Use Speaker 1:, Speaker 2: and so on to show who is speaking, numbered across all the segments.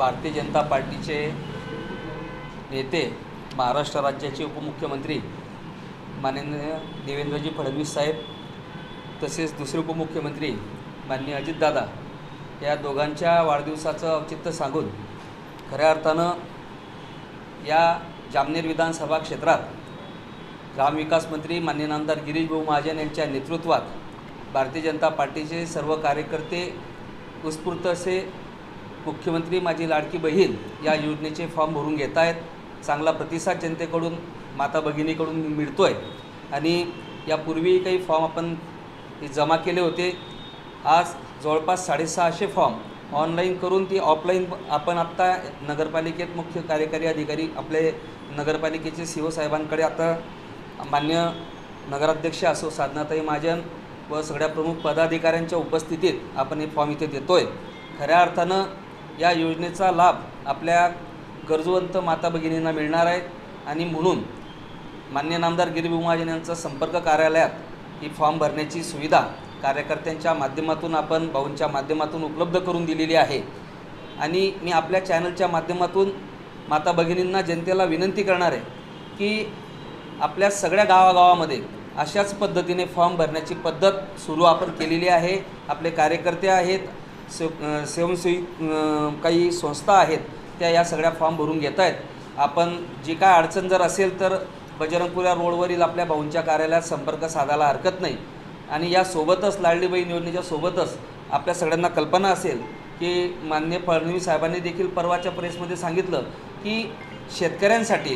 Speaker 1: भारतीय जनता पार्टीचे नेते महाराष्ट्र राज्याचे उपमुख्यमंत्री माननीय देवेंद्रजी फडणवीस साहेब तसेच दुसरे उपमुख्यमंत्री माननीय अजितदादा या दोघांच्या वाढदिवसाचं औचित्य सांगून खऱ्या अर्थानं या जामनेर विधानसभा क्षेत्रात ग्रामविकास मंत्री मान्य आमदार गिरीश भाऊ महाजन यांच्या नेतृत्वात भारतीय जनता पार्टीचे सर्व कार्यकर्ते उत्स्फूर्त असे मुख्यमंत्री माझी लाडकी बहीण या योजनेचे फॉर्म भरून घेत आहेत. चांगला प्रतिसाद जनतेकडून माता भगिनीकडून मिळतो आहे आणि यापूर्वी काही फॉर्म आपण जमा केले होते. आज जवळपास साडेसहाशे फॉर्म ऑनलाईन करून ती ऑफलाईन आपण आत्ता नगरपालिकेत मुख्य कार्यकारी अधिकारी आपले नगरपालिकेचे सी ओ साहेबांकडे आता मान्य नगराध्यक्ष असो साधनाताई महाजन व सगळ्या प्रमुख पदाधिकाऱ्यांच्या उपस्थितीत आपण हे फॉर्म इथे देतो आहे खऱ्या अर्थानं या योजनेचा लाभ आपल्या गरजवंत माता भगिनींना मिळणार आहे. आणि म्हणून मान्य नामदार गिरीबी महाजन यांचं संपर्क कार्यालयात ही फॉर्म भरण्याची सुविधा कार्यकर्त्यांच्या माध्यमातून आपण भाऊंच्या माध्यमातून उपलब्ध करून दिलेली आहे. आणि मी आपल्या चॅनलच्या माध्यमातून माता भगिनींना जनतेला विनंती करणार आहे की आपल्या सगळ्या गावागावामध्ये अशाच पद्धतीने फॉर्म भरण्याची पद्धत सुरू आपण केलेली आहे. आपले कार्यकर्ते आहेत सेव स्वयंसेवी काही संस्था आहेत त्या या सगळ्या फॉर्म भरून घेत आहेत. आपण जी काय अडचण जर असेल तर बजरंगपुरा रोडवरील आपल्या भाऊंच्या कार्यालयात संपर्क साधायला हरकत नाही. आणि यासोबतच लाडली बहीण योजनेच्या सोबतच आपल्या सगळ्यांना कल्पना असेल की मान्य फडणवीस साहेबांनी देखील परवाच्या प्रेसमध्ये सांगितलं की शेतकऱ्यांसाठी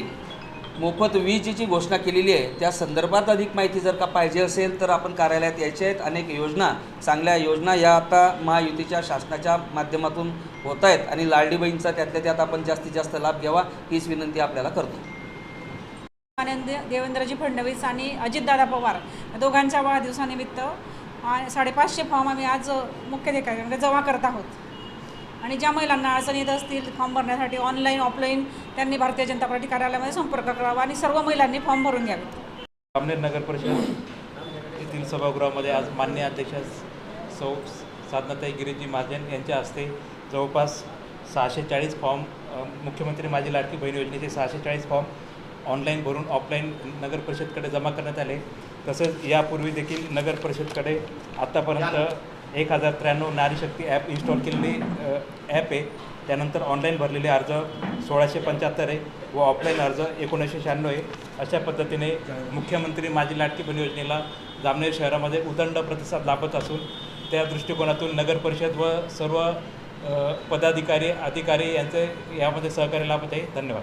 Speaker 1: मोफत वीजची घोषणा केलेली आहे त्या संदर्भात अधिक माहिती जर का पाहिजे असेल तर आपण कार्यालयात यायचे आहेत. अनेक योजना चांगल्या योजना या आता महायुतीच्या शासनाच्या माध्यमातून होत आहेत आणि लालडीबाईंचा त्यातल्या त्यात आपण जास्तीत जास्त लाभ घ्यावा हीच विनंती आपल्याला करतो.
Speaker 2: आनंद देवेंद्रजी फडणवीस आणि अजितदादा पवार दोघांच्या वाढदिवसानिमित्त साडेपाचशे फॉर्म आम्ही आज मुख्याधिकाऱ्यांकडे जमा करत आहोत. आणि ज्या महिलांना अडचण येत असतील फॉर्म भरण्यासाठी ऑनलाईन ऑफलाईन त्यांनी भारतीय जनता पार्टी कार्यालयामध्ये संपर्क करावा आणि सर्व महिलांनी फॉर्म भरून घ्यावे.
Speaker 3: जामनेर नगर परिषद येथील सभागृहामध्ये आज मान्य अध्यक्ष सौ साधनाताई गिरीजी महाजन यांच्या हस्ते जवळपास सहाशे चाळीस फॉर्म मुख्यमंत्री माझी लाडकी बहीण योजनेचे सहाशे चाळीस फॉर्म ऑनलाईन भरून ऑफलाईन नगर परिषदकडे जमा करण्यात आले. तसंच यापूर्वी देखील नगर परिषदकडे आत्तापर्यंत एक हजार त्र्याण्णव नारी शक्ती ॲप इन्स्टॉल केलेली ॲप आहे. त्यानंतर ऑनलाईन भरलेले अर्ज सोळाशे पंच्याहत्तर आहे व ऑफलाईन अर्ज एकोणीसशे शहाण्णव आहे. अशा पद्धतीने मुख्यमंत्री माझी लाडकी बहीण योजनेला जामनेर शहरामध्ये उदंड प्रतिसाद लाभत असून त्या दृष्टिकोनातून नगर परिषद व सर्व पदाधिकारी अधिकारी यांचे यामध्ये सहकार्य लाभत आहे. धन्यवाद.